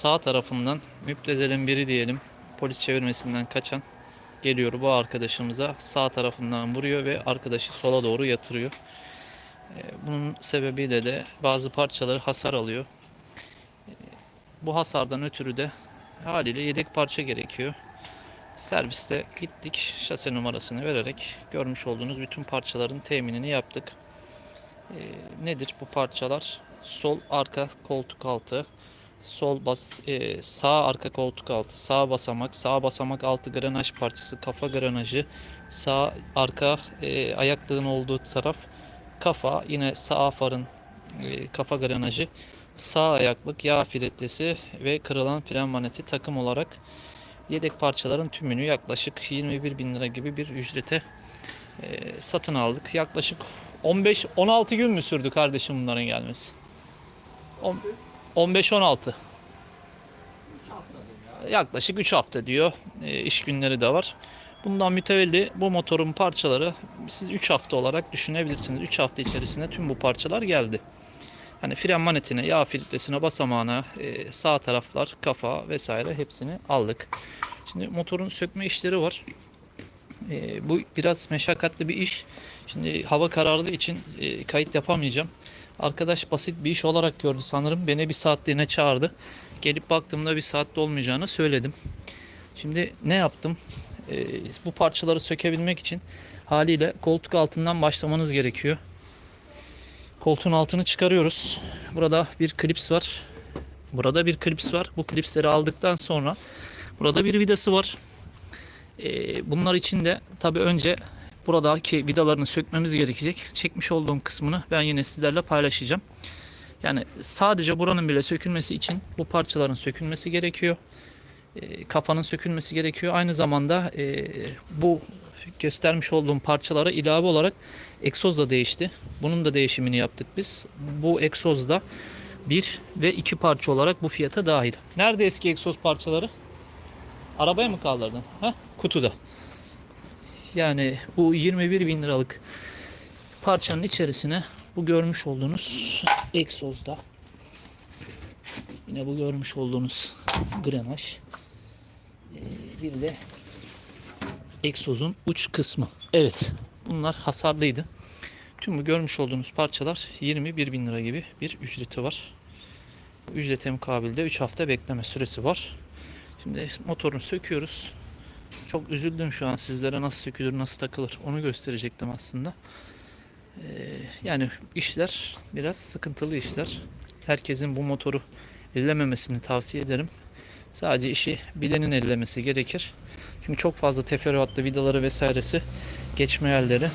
sağ tarafından müptezelin biri diyelim polis çevirmesinden kaçan geliyor bu arkadaşımıza sağ tarafından vuruyor ve arkadaşı sola doğru yatırıyor. Ee, Bunun sebebiyle de bazı parçaları hasar alıyor. Ee, Bu hasardan ötürü de haliyle yedek parça gerekiyor. Serviste gittik şase numarasını vererek görmüş olduğunuz bütün parçaların teminini yaptık. Ee, nedir bu parçalar? Sol arka koltuk altı, sol bas e, sağ arka koltuk altı, sağ basamak, sağ basamak altı granaj parçası, kafa granajı, sağ arka e, ayaklığın olduğu taraf, kafa, yine sağ farın e, kafa granajı, sağ ayaklık, yağ filetlesi ve kırılan fren maneti takım olarak yedek parçaların tümünü yaklaşık 21 bin lira gibi bir ücrete e, satın aldık. Yaklaşık 15-16 gün mü sürdü kardeşim bunların gelmesi? On- 15-16. Yaklaşık 3 hafta diyor. E, iş günleri de var. Bundan mütevelli bu motorun parçaları siz 3 hafta olarak düşünebilirsiniz. 3 hafta içerisinde tüm bu parçalar geldi. Hani fren manetine, yağ filtresine, basamağına, e, sağ taraflar, kafa vesaire hepsini aldık. Şimdi motorun sökme işleri var. E, bu biraz meşakkatli bir iş. Şimdi hava karardığı için e, kayıt yapamayacağım. Arkadaş basit bir iş olarak gördü sanırım. Beni bir saatliğine çağırdı. Gelip baktığımda bir saatte olmayacağını söyledim. Şimdi ne yaptım? E, bu parçaları sökebilmek için haliyle koltuk altından başlamanız gerekiyor. Koltuğun altını çıkarıyoruz. Burada bir klips var. Burada bir klips var. Bu klipsleri aldıktan sonra burada bir vidası var. Ee, bunlar için de tabii önce buradaki vidalarını sökmemiz gerekecek. Çekmiş olduğum kısmını ben yine sizlerle paylaşacağım. Yani sadece buranın bile sökülmesi için bu parçaların sökülmesi gerekiyor. Ee, kafanın sökülmesi gerekiyor. Aynı zamanda e, bu göstermiş olduğum parçalara ilave olarak egzoz da değişti. Bunun da değişimini yaptık biz. Bu egzoz da bir ve iki parça olarak bu fiyata dahil. Nerede eski egzoz parçaları? Arabaya mı kaldırdın? Ha? Kutuda. Yani bu 21 bin liralık parçanın içerisine bu görmüş olduğunuz egzozda yine bu görmüş olduğunuz granaj ee, bir de egzozun uç kısmı. Evet bunlar hasarlıydı. Tüm bu görmüş olduğunuz parçalar 21 bin lira gibi bir ücreti var. Ücrete mukabilde 3 hafta bekleme süresi var. Şimdi motorunu söküyoruz. Çok üzüldüm şu an sizlere nasıl sökülür, nasıl takılır onu gösterecektim aslında. Ee, yani işler biraz sıkıntılı işler. Herkesin bu motoru ellememesini tavsiye ederim. Sadece işi bilenin ellemesi gerekir. Çünkü çok fazla teferruatlı vidaları vesairesi geçme yerleri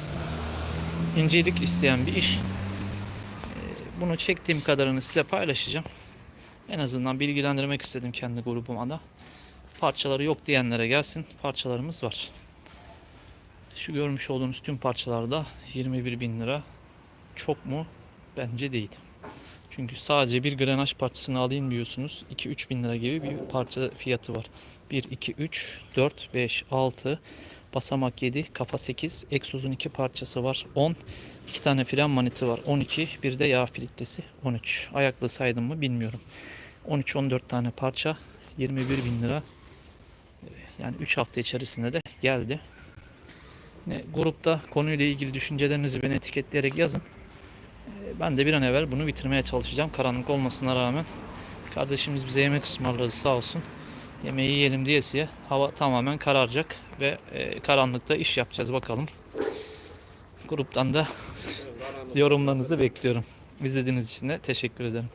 incelik isteyen bir iş. Ee, Bunu çektiğim kadarını size paylaşacağım. En azından bilgilendirmek istedim kendi grubuma da. Parçaları yok diyenlere gelsin. Parçalarımız var. Şu görmüş olduğunuz tüm parçalarda 21 bin lira. Çok mu? Bence değil. Çünkü sadece bir granaj parçasını alayım diyorsunuz. 2-3 bin lira gibi bir parça fiyatı var. 1, 2, 3, 4, 5, 6, basamak 7, kafa 8, egzozun 2 parçası var 10, 2 tane fren maneti var 12, bir de yağ filtresi 13. Ayaklı saydım mı bilmiyorum. 13-14 tane parça 21 bin lira. Yani 3 hafta içerisinde de geldi. Yine grupta konuyla ilgili düşüncelerinizi beni etiketleyerek yazın. Ee, Ben de bir an evvel bunu bitirmeye çalışacağım. Karanlık olmasına rağmen. Kardeşimiz bize yemek ısmarladı sağ olsun. Yemeği yiyelim diyesiye hava tamamen kararacak ve e, karanlıkta iş yapacağız bakalım. Gruptan da yorumlarınızı bekliyorum. İzlediğiniz için de teşekkür ederim.